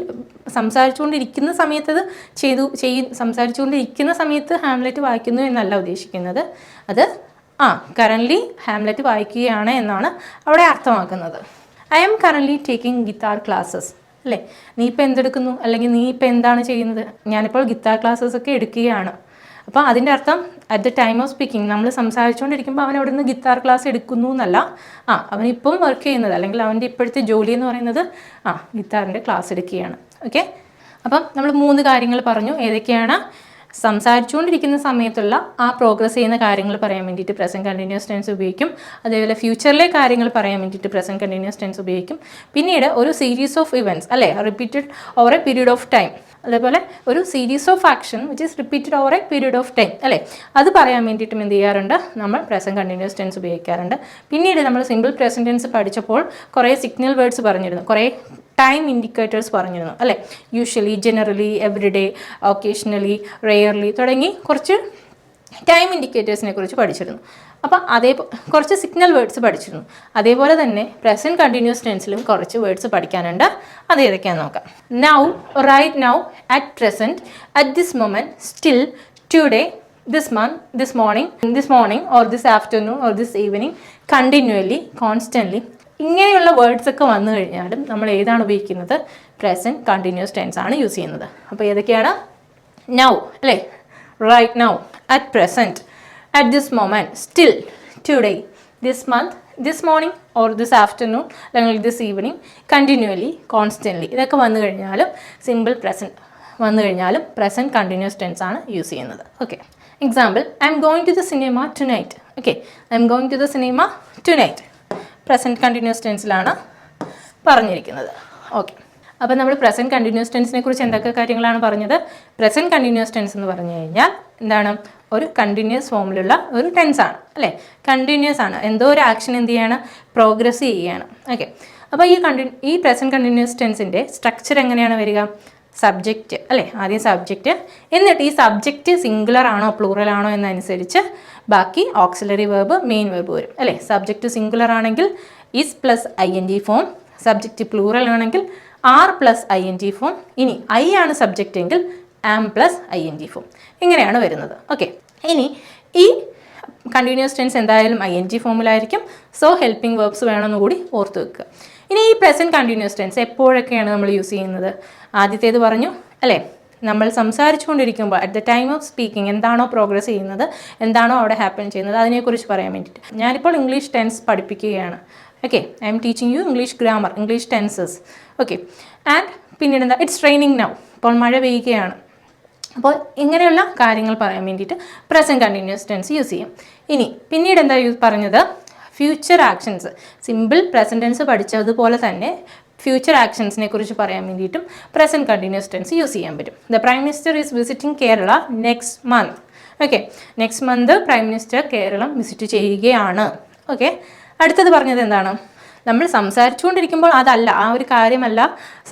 S1: സംസാരിച്ചുകൊണ്ടിരിക്കുന്ന സമയത്ത് അത് ചെയ്തു ചെയ് സംസാരിച്ചുകൊണ്ടിരിക്കുന്ന സമയത്ത് ഹാംലെറ്റ് വായിക്കുന്നു എന്നല്ല ഉദ്ദേശിക്കുന്നത്. അത് ആ കറന്റ്ലി ഹാംലെറ്റ് വായിക്കുകയാണ് എന്നാണ് അവിടെ അർത്ഥമാക്കുന്നത്. I'm currently taking guitar classes അല്ലേ? നീ ഇപ്പോൾ എന്തെടുക്കുന്നു? അല്ലെങ്കിൽ നീ ഇപ്പോൾ എന്താണ് ചെയ്യുന്നത്? ഞാനിപ്പോൾ ഗിത്താർ ക്ലാസ്സസ് ഒക്കെ എടുക്കുകയാണ്. അപ്പോൾ അതിന്റെ അർത്ഥം at the time of speaking നമ്മൾ സംസാരിച്ചുകൊണ്ടിരിക്കുമ്പോൾ അവൻ അവിടെ നിന്ന് ഗിത്താർ ക്ലാസ് എടുക്കുന്നു എന്നല്ല ആ അവൻ ഇപ്പം വർക്ക് ചെയ്യുന്നത് അല്ലെങ്കിൽ അവന്റെ ഇപ്പോഴത്തെ ജോലി എന്ന് പറയുന്നത് ആ ഗിത്താറിന്റെ ക്ലാസ് എടുക്കുകയാണ്. ഓക്കെ അപ്പം നമ്മൾ മൂന്ന് കാര്യങ്ങൾ പറഞ്ഞു. ഏതൊക്കെയാണ്? സംസാരിച്ചുകൊണ്ടിരിക്കുന്ന സമയത്തുള്ള ആ പ്രോഗ്രസ് ചെയ്യുന്ന കാര്യങ്ങൾ പറയാൻ വേണ്ടിയിട്ട് പ്രസന്റ് കണ്ടിന്യൂസ് ടെൻസ് ഉപയോഗിക്കും. അതേപോലെ ഫ്യൂച്ചറിലെ കാര്യങ്ങൾ പറയാൻ വേണ്ടിയിട്ട് പ്രസന്റ് കണ്ടിന്യൂസ് ടെൻസ് ഉപയോഗിക്കും. പിന്നീട് ഒരു സീരീസ് ഓഫ് ഇവന്റ്സ് അല്ലേ? Repeated over a period of time അതേപോലെ ഒരു series of action which is repeated over a period of time അല്ലേ? അത് പറയാൻ വേണ്ടിയിട്ടും എന്ത് ചെയ്യാറുണ്ട്? നമ്മൾ പ്രസന്റ് കണ്ടിന്യൂസ് ടെൻസ് ഉപയോഗിക്കാറുണ്ട്. പിന്നീട് നമ്മൾ സിമ്പിൾ പ്രസന്റ് ടെൻസ് പഠിച്ചപ്പോൾ കുറേ സിഗ്നൽ വേർഡ്സ് പറഞ്ഞിരുന്നു. കുറേ ടൈം ഇൻഡിക്കേറ്റേഴ്സ് പറഞ്ഞിരുന്നു അല്ലേ? Usually generally everyday occasionally rarely തുടങ്ങി കുറച്ച് ടൈം ഇൻഡിക്കേറ്റേഴ്സിനെ കുറിച്ച് പഠിച്ചിരുന്നു. അപ്പോൾ അതേ കുറച്ച് സിഗ്നൽ വേർഡ്സ് പഠിച്ചിരുന്നു. അതേപോലെ തന്നെ പ്രസന്റ് കണ്ടിന്യൂസ് ടെൻസിലും കുറച്ച് വേർഡ്സ് പഠിക്കാനുണ്ട്. അത് ഏതൊക്കെയാണെന്ന് നോക്കാം. Now right now at present at this moment still today this month this morning this morning or this afternoon or this evening continually constantly ഇങ്ങനെയുള്ള വേർഡ്സ് ഒക്കെ വന്നു കഴിഞ്ഞാലും നമ്മൾ ഏതാണ് ഉപയോഗിക്കുന്നത്? പ്രസന്റ് കണ്ടിന്യൂസ് ടെൻസ് ആണ് യൂസ് ചെയ്യുന്നത്. അപ്പോൾ ഏതൊക്കെയാണ്? നൗ അല്ലേ? Right now at present at this moment still today this month this morning or this afternoon അല്ലെങ്കിൽ ദിസ് ഈവനിങ് കണ്ടിന്യൂലി കോൺസ്റ്റന്റ്ലി ഇതൊക്കെ വന്നു കഴിഞ്ഞാലും സിമ്പിൾ പ്രസന്റ് വന്നു കഴിഞ്ഞാലും പ്രസന്റ് കണ്ടിന്യൂസ് ടെൻസ് ആണ് യൂസ് ചെയ്യുന്നത്. Okay example I'm going to the cinema tonight okay I'm going to the cinema tonight present continuous ടെൻസിലാണ് പറഞ്ഞിരിക്കുന്നത്. Okay അപ്പോൾ നമ്മൾ പ്രസന്റ് കണ്ടിന്യൂസ് ടെൻസിനെ കുറിച്ച് എന്തൊക്കെ കാര്യങ്ങളാണ് പറഞ്ഞത്? പ്രസന്റ് കണ്ടിന്യൂസ് ടെൻസ് എന്ന് പറഞ്ഞു കഴിഞ്ഞാൽ എന്താണ്? ഒരു കണ്ടിന്യൂസ് ഫോമിലുള്ള ഒരു ടെൻസാണ് അല്ലേ? കണ്ടിന്യൂസ് ആണ്. എന്തോ ഒരു ആക്ഷൻ എന്ത് ചെയ്യാണ്? പ്രോഗ്രസ് ചെയ്യുകയാണ്. ഓക്കെ അപ്പോൾ ഈ കണ്ടി ഈ പ്രസന്റ് കണ്ടിന്യൂസ് ടെൻസിന്റെ സ്ട്രക്ചർ എങ്ങനെയാണ് വരിക? സബ്ജക്റ്റ് അല്ലേ? ആദ്യം സബ്ജക്റ്റ് എന്നിട്ട് ഈ സബ്ജക്റ്റ് സിംഗുലർ ആണോ പ്ലൂറൽ ആണോ എന്നനുസരിച്ച് ബാക്കി ഓക്സിലറി വേർബ് മെയിൻ വേർബ് വരും. അല്ലേ? സബ്ജക്റ്റ് സിംഗുലർ ആണെങ്കിൽ is plus I N T form subject plural ആണെങ്കിൽ are plus I N T form ഇനി ഐ ആണ് സബ്ജക്റ്റ് എങ്കിൽ am plus I N T form ഇങ്ങനെയാണ് വരുന്നത്. ഓക്കെ ഇനി ഈ കണ്ടിന്യൂസ് ടെൻസ് എന്തായാലും ഐ എൻ ജി ഫോമിലായിരിക്കും സോ ഹെൽപ്പിംഗ് വേർബ്സ് വേണമെന്ന് കൂടി ഓർത്ത് വെക്കുക. ഇനി ഈ പ്രസന്റ് കണ്ടിന്യൂസ് ടെൻസ് എപ്പോഴൊക്കെയാണ് നമ്മൾ യൂസ് ചെയ്യുന്നത്? ആദ്യത്തേത് പറഞ്ഞു അല്ലേ? നമ്മൾ സംസാരിച്ചുകൊണ്ടിരിക്കുമ്പോൾ at the time of speaking എന്താണോ പ്രോഗ്രസ് ചെയ്യുന്നത് എന്താണോ അവിടെ ഹാപ്പൻ ചെയ്യുന്നത് അതിനെക്കുറിച്ച് പറയാൻ വേണ്ടിയിട്ട്. ഞാനിപ്പോൾ ഇംഗ്ലീഷ് ടെൻസ് പഠിപ്പിക്കുകയാണ്. Okay I'm teaching you English grammar English tenses okay and പിന്നീട് എന്താ ഇറ്റ്സ് ട്രെയിനിങ് നൗ ഇപ്പോൾ മഴ പെയ്യുകയാണ്. അപ്പോൾ ഇങ്ങനെയുള്ള കാര്യങ്ങൾ പറയാൻ വേണ്ടിയിട്ട് പ്രസന്റ് കണ്ടിന്യൂസ് ടെൻസ് യൂസ് ചെയ്യും. ഇനി പിന്നീട് എന്താ യൂസ് പറഞ്ഞത്? Future actions simple present tense പഠിച്ചതുപോലെ തന്നെ ഫ്യൂച്ചർ ആക്ഷൻസിനെ കുറിച്ച് പറയാൻ വേണ്ടിയിട്ടും പ്രസന്റ് കണ്ടിന്യൂസ് ടെൻസ് യൂസ് ചെയ്യാൻ പറ്റും. The prime minister is visiting Kerala next month okay next month prime minister Keralam visit ചെയ്യുകയാണ്. ഓക്കെ അടുത്തത് പറഞ്ഞത് എന്താണ്? നമ്മൾ സംസാരിച്ചുകൊണ്ടിരിക്കുമ്പോൾ അതല്ല ആ ഒരു കാര്യമല്ല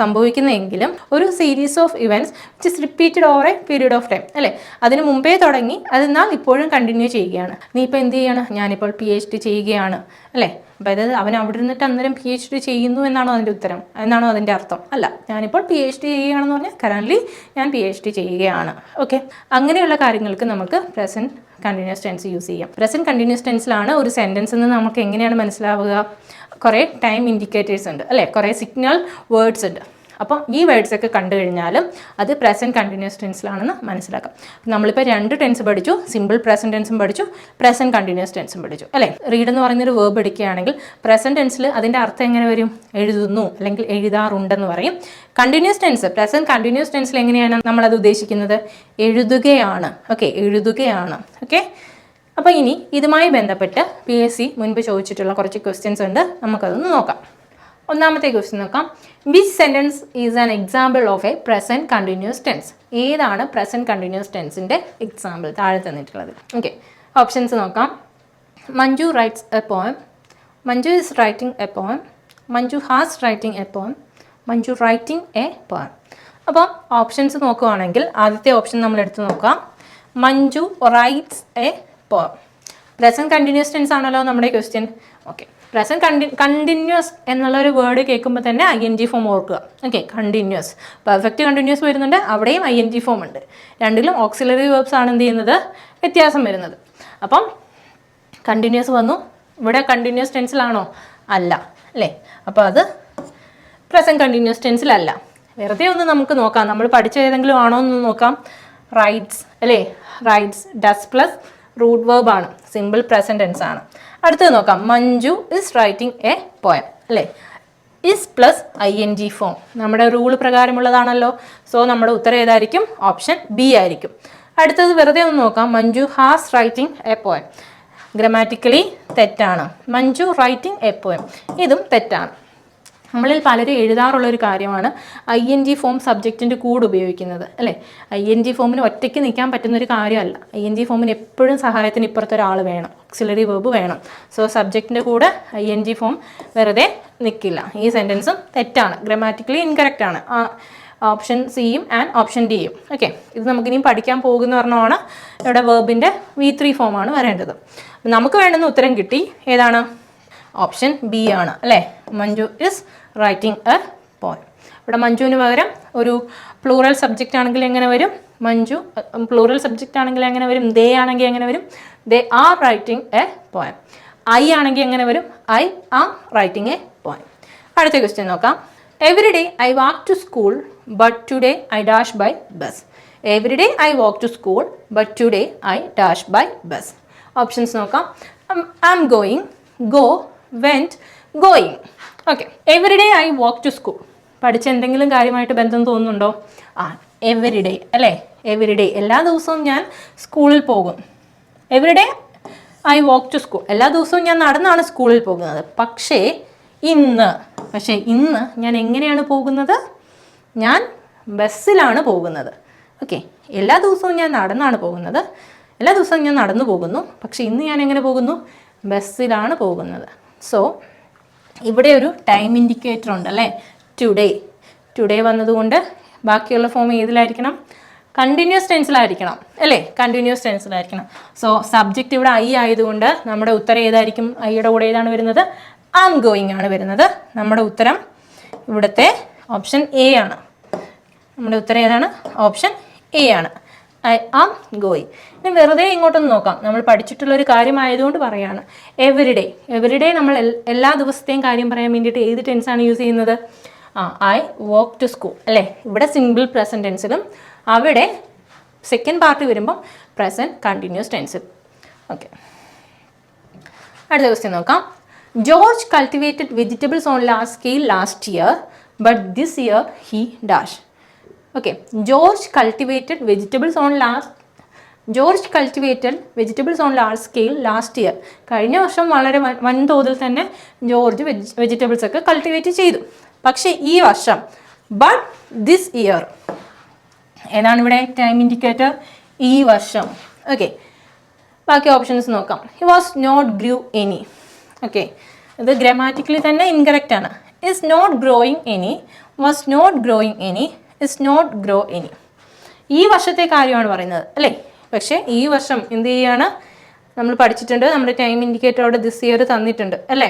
S1: സംഭവിക്കുന്നതെങ്കിലും ഒരു series of events which is repeated over a period of time അല്ലേ? അതിന് മുമ്പേ തുടങ്ങി അതെന്നാൽ ഇപ്പോഴും കണ്ടിന്യൂ ചെയ്യുകയാണ്. നീ ഇപ്പോൾ എന്ത് ചെയ്യാണ്? ഞാനിപ്പോൾ പി എച്ച് ഡി ചെയ്യുകയാണ് അല്ലേ? അപ്പോൾ അതായത് അവൻ അവിടെ നിന്നിട്ട് അന്നേരം പി എച്ച് ഡി ചെയ്യുന്നു എന്നാണോ അതിന്റെ ഉത്തരം? എന്നാണോ അതിന്റെ അർത്ഥം? അല്ല ഞാനിപ്പോൾ പി എച്ച് ഡി ചെയ്യുകയാണെന്ന് പറഞ്ഞാൽ കറന്റ്ലി ഞാൻ പി എച്ച് ഡി ചെയ്യുകയാണ് ഓക്കെ അങ്ങനെയുള്ള കാര്യങ്ങൾക്ക് നമുക്ക് പ്രസന്റ് കണ്ടിന്യൂസ് ടെൻസ് യൂസ് ചെയ്യാം. പ്രസന്റ് കണ്ടിന്യൂസ് ടെൻസിലാണ് ഒരു സെന്റൻസ് എന്ന് നമുക്ക് എങ്ങനെയാണ് മനസ്സിലാവുക? കുറേ ടൈം ഇൻഡിക്കേറ്റേഴ്സ് ഉണ്ട് അല്ലേ? കുറേ സിഗ്നൽ വേർഡ്സ് ഉണ്ട്. അപ്പം ഈ വേർഡ്സ് ഒക്കെ കണ്ടു കഴിഞ്ഞാലും അത് പ്രസന്റ് കണ്ടിന്യൂസ് ടെൻസിലാണെന്ന് മനസ്സിലാക്കാം. നമ്മളിപ്പോൾ രണ്ട് ടെൻസ് പഠിച്ചു സിമ്പിൾ പ്രസന്റ് ടെൻസും പഠിച്ചു പ്രസന്റ് കണ്ടിന്യൂസ് ടെൻസും പഠിച്ചു അല്ലേ? റീഡ് എന്ന് പറയുന്നൊരു വേർബ് എടുക്കുകയാണെങ്കിൽ പ്രസന്റ് ടെൻസിൽ അതിന്റെ അർത്ഥം എങ്ങനെ വരും? എഴുതുന്നു അല്ലെങ്കിൽ എഴുതാറുണ്ടെന്ന് പറയും. കണ്ടിന്യൂസ് ടെൻസ് പ്രസന്റ് കണ്ടിന്യൂസ് ടെൻസിൽ എങ്ങനെയാണ് നമ്മളത് ഉദ്ദേശിക്കുന്നത്? എഴുതുകയാണ് ഓക്കെ എഴുതുകയാണ് ഓക്കെ അപ്പോൾ ഇനി ഇതുമായി ബന്ധപ്പെട്ട് പി എസ് സി മുൻപ് ചോദിച്ചിട്ടുള്ള കുറച്ച് ക്വസ്റ്റ്യൻസ് ഉണ്ട്. നമുക്കതൊന്ന് നോക്കാം. ഒന്നാമത്തെ ക്വസ്റ്റ്യൻ നോക്കാം. Which sentence is an example of a present continuous tense ഏതാണ് പ്രസന്റ് കണ്ടിന്യൂസ് ടെൻസിന്റെ എക്സാമ്പിൾ താഴെ തന്നിട്ടുള്ളത്? ഓക്കെ ഓപ്ഷൻസ് നോക്കാം. Manju writes a poem Manju is writing a poem Manju has writing a poem Manju writing a poem അപ്പോൾ options നോക്കുകയാണെങ്കിൽ ആദ്യത്തെ option നമ്മൾ എടുത്ത് നോക്കാം. Manju writes a poem present continuous tense ആണല്ലോ നമ്മുടെ ക്വസ്റ്റ്യൻ ഓക്കെ പ്രസന്റ് കണ്ടി കണ്ടിന്യൂസ് എന്നുള്ളൊരു വേർഡ് കേൾക്കുമ്പോൾ തന്നെ ഐ എൻ ജി ഫോം ഓർക്കുക. ഓക്കെ കണ്ടിന്യൂസ് പെർഫെക്റ്റ് കണ്ടിന്യൂസ് വരുന്നുണ്ട്. അവിടെയും ഐ എൻ ജി ഫോം ഉണ്ട്. രണ്ടിലും ഓക്സിലറി വേർബ്സ് ആണ് എന്ത് ചെയ്യുന്നത്? വ്യത്യാസം വരുന്നത്. അപ്പം കണ്ടിന്യൂസ് വന്നു. ഇവിടെ കണ്ടിന്യൂസ് ടെൻസിലാണോ അല്ല. അല്ലേ? അപ്പോൾ അത് പ്രസന്റ് കണ്ടിന്യൂസ് ടെൻസിലല്ല വെറുതെ ഒന്ന് നമുക്ക് നോക്കാം. നമ്മൾ പഠിച്ച ഏതെങ്കിലും ആണോ എന്ന് നോക്കാം. റൈറ്റ്സ് അല്ലേ? Writes does plus root verb ആണ്. സിമ്പിൾ പ്രസന്റ് ടെൻസ് ആണ്. അടുത്തത് നോക്കാം. Manju is writing a poem അല്ലേ? Is plus I N G form നമ്മുടെ റൂൾ പ്രകാരമുള്ളതാണല്ലോ. സോ നമ്മുടെ ഉത്തരം ഏതായിരിക്കും? ഓപ്ഷൻ ബി ആയിരിക്കും. അടുത്തത് വെറുതെ ഒന്ന് നോക്കാം. Manju has writing a poem grammatically തെറ്റാണ്. മഞ്ജു റൈറ്റിംഗ് എ പോയം ഇതും തെറ്റാണ്. നമ്മളിൽ പലരും എഴുതാറുള്ളൊരു കാര്യമാണ് ഐ എൻ ജി ഫോം സബ്ജക്റ്റിന്റെ കൂടെ ഉപയോഗിക്കുന്നത് അല്ലേ? ഐ എൻ ജി ഫോമിന് ഒറ്റയ്ക്ക് നിൽക്കാൻ പറ്റുന്നൊരു കാര്യമല്ല. ഐ എൻ ജി ഫോമിന് എപ്പോഴും സഹായത്തിന് ഇപ്പുറത്തെ ഒരാൾ വേണം ഓക്സിലറി വേബ് വേണം. സോ സബ്ജക്റ്റിന്റെ കൂടെ ഐ എൻ ജി ഫോം വെറുതെ നിൽക്കില്ല ഈ സെന്റൻസും തെറ്റാണ്. ഗ്രമാറ്റിക്കലി ഇൻകറക്റ്റ് ആണ്. ഓപ്ഷൻ സിയും ആൻഡ് ഓപ്ഷൻ ഡിയും ഓക്കെ ഇത് നമുക്കിനി പഠിക്കാൻ പോകുന്ന പറഞ്ഞാണ് ഇവിടെ വേബിന്റെ വി ത്രീ ഫോമാണ് വരേണ്ടത്. നമുക്ക് വേണ്ടുന്ന ഉത്തരം കിട്ടി. ഏതാണ്? ഓപ്ഷൻ ബി ആണ് അല്ലേ? Manju is writing a poem ഇവിടെ മഞ്ജുവിന് പകരം ഒരു പ്ലൂറൽ സബ്ജക്റ്റ് ആണെങ്കിൽ എങ്ങനെ വരും? മഞ്ജു പ്ലൂറൽ സബ്ജക്റ്റ് ആണെങ്കിൽ എങ്ങനെ വരും? ദേ ആണെങ്കിൽ എങ്ങനെ വരും? They are writing a poem I ആണെങ്കിൽ എങ്ങനെ വരും? ഐ ആ റൈറ്റിംഗ് എ പോയം അടുത്ത ക്വസ്റ്റ്യൻ നോക്കാം. Every day I walk to school but today I dash by bus every day I walk to school but today I dash by bus options നോക്കാം. I'm going go went going okay every day I walk to school പഠിച്ച എന്തെങ്കിലും കാര്യമായിട്ട് ബന്ധം തോന്നുന്നുണ്ടോ? ആ every day അല്ലേ? Every day എല്ലാ ദിവസവും ഞാൻ സ്കൂളിൽ പോകും. Every day I walk to school എല്ലാ ദിവസവും ഞാൻ നടന്നാണ് സ്കൂളിൽ പോകുന്നത്. പക്ഷേ ഇന്ന് പക്ഷേ ഇന്ന് ഞാൻ എങ്ങനെയാണ് പോകുന്നത്? ഞാൻ ബസ്സിലാണ് പോകുന്നത്. ഓക്കെ എല്ലാ ദിവസവും ഞാൻ നടന്നാണ് പോകുന്നത്. എല്ലാ ദിവസവും ഞാൻ നടന്നു പോകുന്നു. പക്ഷേ ഇന്ന് ഞാൻ എങ്ങനെ പോകുന്നു? ബസ്സിലാണ് പോകുന്നത്. സോ ഇവിടെ ഒരു ടൈം ഇൻഡിക്കേറ്റർ ഉണ്ട് അല്ലേ? ടുഡേ ടുഡേ വന്നതുകൊണ്ട് ബാക്കിയുള്ള ഫോം ഏതിലായിരിക്കണം? കണ്ടിന്യൂസ് ടെൻസിലായിരിക്കണം അല്ലേ? കണ്ടിന്യൂസ് ടെൻസിലായിരിക്കണം സോ സബ്ജക്റ്റ് ഇവിടെ ഐ ആയതുകൊണ്ട് നമ്മുടെ ഉത്തരം ഏതായിരിക്കും? ഐയുടെ കൂടെ ഏതാണ് വരുന്നത്? ആം ഗോയിങ് ആണ് വരുന്നത്. നമ്മുടെ ഉത്തരം ഇവിടുത്തെ ഓപ്ഷൻ എ ആണ്. നമ്മുടെ ഉത്തരം ഏതാണ്? ഓപ്ഷൻ എ ആണ്. ഐ ആം ഗോയിങ് ഇനി വെറുതെ ഇങ്ങോട്ടൊന്ന് നോക്കാം. നമ്മൾ പഠിച്ചിട്ടുള്ള ഒരു കാര്യമായതുകൊണ്ട് പറയാണ്. എവറി ഡേ എവറി ഡേ നമ്മൾ എല്ലാ ദിവസത്തെയും കാര്യം പറയാൻ വേണ്ടിയിട്ട് ഏത് ടെൻസാണ് യൂസ് ചെയ്യുന്നത്? ആ ഐ വോക്ക് ടു സ്കൂൾ അല്ലേ? ഇവിടെ സിംഗിൾ പ്രസന്റ് ടെൻസിലും അവിടെ സെക്കൻഡ് പാർട്ട് വരുമ്പം പ്രസന്റ് കണ്ടിന്യൂസ് ടെൻസിൽ ഓക്കെ അടുത്ത ക്വസ്റ്റ്യൻ നോക്കാം. George cultivated vegetables on last scale last year but this year he dash okay George cultivated vegetables on last George cultivated vegetables on large scale last year. കഴിഞ്ഞ വർഷം വളരെ വൻ- വൻതോതിൽ തന്നെ George veg vegetables ഒക്കെ cultivate ചെയ്തു. പക്ഷേ ഈ വർഷം ബട്ട് ദിസ് ഇയർ ഏതാണ് ഇവിടെ ടൈം ഇൻഡിക്കേറ്റർ ഈ വർഷം. ഓക്കെ ബാക്കി ഓപ്ഷൻസ് നോക്കാം. He was not grow any okay ഇത് ഗ്രാമാറ്റിക്കലി തന്നെ ഇൻകറക്റ്റ് ആണ്. Is not growing any was not growing any is not grow any ഈ വർഷത്തെ കാര്യമാണ് പറയുന്നത് അല്ലേ? പക്ഷേ ഈ വർഷം എന്ത് ചെയ്യാണ്? നമ്മൾ പഠിച്ചിട്ടുണ്ട്. നമ്മുടെ ടൈം ഇൻഡിക്കേറ്റർ അവിടെ ദിസ് ഇയർ തന്നിട്ടുണ്ട്. അല്ലേ?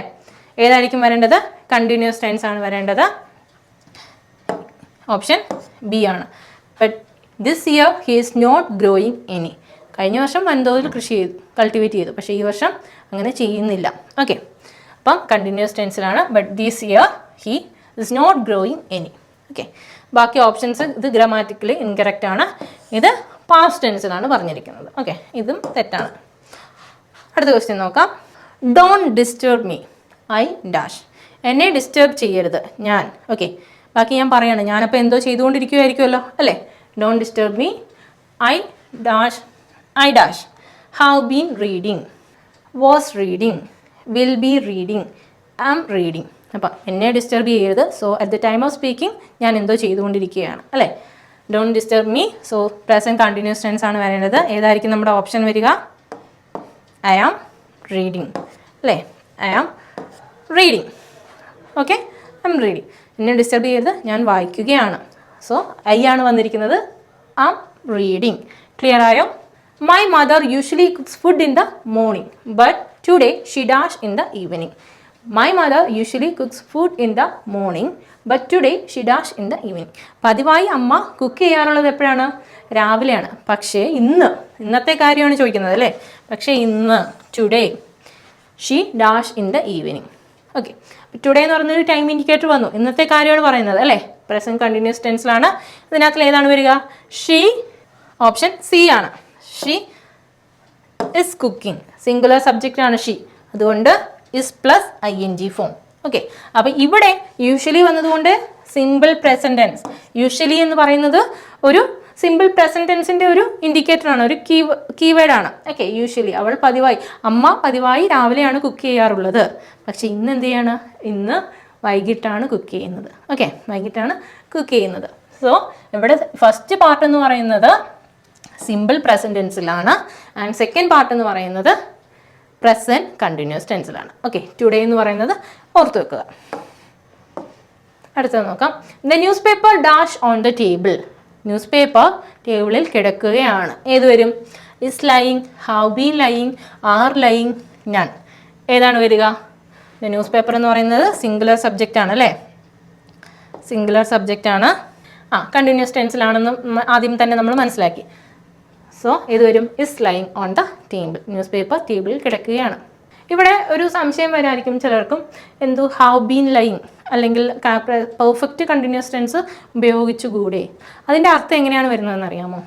S1: ഏതായിരിക്കും വരേണ്ടത്? കണ്ടിന്യൂസ് ടെൻസ് ആണ് വരേണ്ടത്. ഓപ്ഷൻ ബി ആണ്. But this year he is not growing any കഴിഞ്ഞ വർഷം വൻതോതിൽ കൃഷി ചെയ്തു കൾട്ടിവേറ്റ് ചെയ്തു. പക്ഷേ ഈ വർഷം അങ്ങനെ ചെയ്യുന്നില്ല. ഓക്കെ അപ്പം continuous ടെൻസിലാണ് but this year he is not growing any okay ബാക്കി ഓപ്ഷൻസ് ഇത് ഗ്രാമാറ്റിക്കലി ഇൻകറക്റ്റ് ആണ്. ഇത് പാസ്റ്റ് ടെൻസിലാണ് പറഞ്ഞിരിക്കുന്നത്. ഓക്കെ ഇതും തെറ്റാണ്. അടുത്ത ക്വസ്റ്റ്യൻ നോക്കാം. Don't disturb me I dash എന്നെ ഡിസ്റ്റർബ് ചെയ്യരുത്. ഞാൻ. ഓക്കെ ബാക്കി ഞാൻ പറയാണ്. ഞാനപ്പോൾ എന്തോ ചെയ്തുകൊണ്ടിരിക്കുമായിരിക്കുമല്ലോ അല്ലേ? Don't disturb me I dash I dash have been reading was reading will be reading am reading അപ്പം എന്നെ ഡിസ്റ്റർബ് ചെയ്യരുത്. So at the time of speaking ഞാൻ എന്തോ ചെയ്തുകൊണ്ടിരിക്കുകയാണ് അല്ലേ? Don't disturb me so present continuous tense ആണ് വരേണ്ടത്. ഏതായിരിക്കും നമ്മുടെ ഓപ്ഷൻ വരിക? ഐ ആം റീഡിങ് അല്ലേ? I am reading okay I am reading എന്നെ ഡിസ്റ്റർബ് ചെയ്യരുത്. ഞാൻ വായിക്കുകയാണ്. സോ ഐ ആണ് വന്നിരിക്കുന്നത്. ഐ ആം റീഡിങ് ക്ലിയർ ആയോ? My mother usually cooks food in the morning but today she dash in the evening my mother usually cooks food in the morning but today she dash in the evening പതിവായി അമ്മ cook ചെയ്യാറുള്ളത് എപ്പോഴാണ്? രാവിലെയാണ്. പക്ഷേ ഇന്ന് ഇന്നത്തെ കാര്യമാണ് ചോദിക്കുന്നത് അല്ലേ? പക്ഷേ ഇന്ന് today she dash in the evening okay today എന്ന് പറഞ്ഞൊരു ടൈം ഇൻഡിക്കേറ്റർ വന്നു. ഇന്നത്തെ കാര്യമാണ് പറയുന്നത് അല്ലേ? പ്രസന്റ് കണ്ടിന്യൂസ് ടെൻസിലാണ് ഇതിനകത്തിൽ ഏതാണ് വരിക? ഷീ ഓപ്ഷൻ സി ആണ്. She is cooking singular subject ആണ് ഷീ അതുകൊണ്ട് is plus I N G form okay അപ്പോൾ ഇവിടെ യൂഷ്വലി വന്നതുകൊണ്ട് സിമ്പിൾ പ്രസന്റൻസ് യൂഷ്വലി എന്ന് പറയുന്നത് ഒരു സിമ്പിൾ പ്രസന്റൻസിന്റെ ഒരു ഇൻഡിക്കേറ്റർ ആണ് ഒരു കീ കീവേഡ് ആണ്. ഓക്കെ യൂഷ്വലി അവൾ പതിവായി. അമ്മ പതിവായി രാവിലെയാണ് കുക്ക് ചെയ്യാറുള്ളത്. പക്ഷേ ഇന്ന് എന്ത് ചെയ്യാണ് ഇന്ന് വൈകിട്ടാണ് കുക്ക് ചെയ്യുന്നത്. ഓക്കെ വൈകിട്ടാണ് കുക്ക് ചെയ്യുന്നത്. സോ ഇവിടെ ഫസ്റ്റ് പാർട്ട് എന്ന് പറയുന്നത് സിമ്പിൾ പ്രസന്റൻസിലാണ് ആൻഡ് സെക്കൻഡ് പാർട്ട് എന്ന് പറയുന്നത് പ്രസന്റ് കണ്ടിന്യൂസ് ടെൻസിലാണ് ഓക്കെ ടുഡേ എന്ന് പറയുന്നത് ഓർത്ത് വെക്കുക. അടുത്തത് നോക്കാം. The newspaper dash on the table newspaper ടേബിളിൽ കിടക്കുകയാണ്. ഏത് വരും? Is lying how be lying are lying none ഏതാണ് വരിക? ദ ന്യൂസ് പേപ്പർ എന്ന് പറയുന്നത് സിംഗുലർ സബ്ജക്റ്റ് ആണ് അല്ലേ? സിംഗുലർ സബ്ജക്റ്റ് ആണ്. ആ കണ്ടിന്യൂസ് ടെൻസിലാണെന്ന് ആദ്യം തന്നെ നമ്മൾ മനസ്സിലാക്കി. സോ ഇത് വരും is lying on the table news paper ടേബിളിൽ കിടക്കുകയാണ്. ഇവിടെ ഒരു സംശയം വരായിരിക്കും ചിലർക്കും. എന്തു? ഹൗ ബീൻ ലൈങ് അല്ലെങ്കിൽ പെർഫെക്റ്റ് കണ്ടിന്യൂസ് ടെൻസ് ഉപയോഗിച്ചുകൂടെ? അതിന്റെ അർത്ഥം എങ്ങനെയാണ് വരുന്നതെന്ന് അറിയാമോ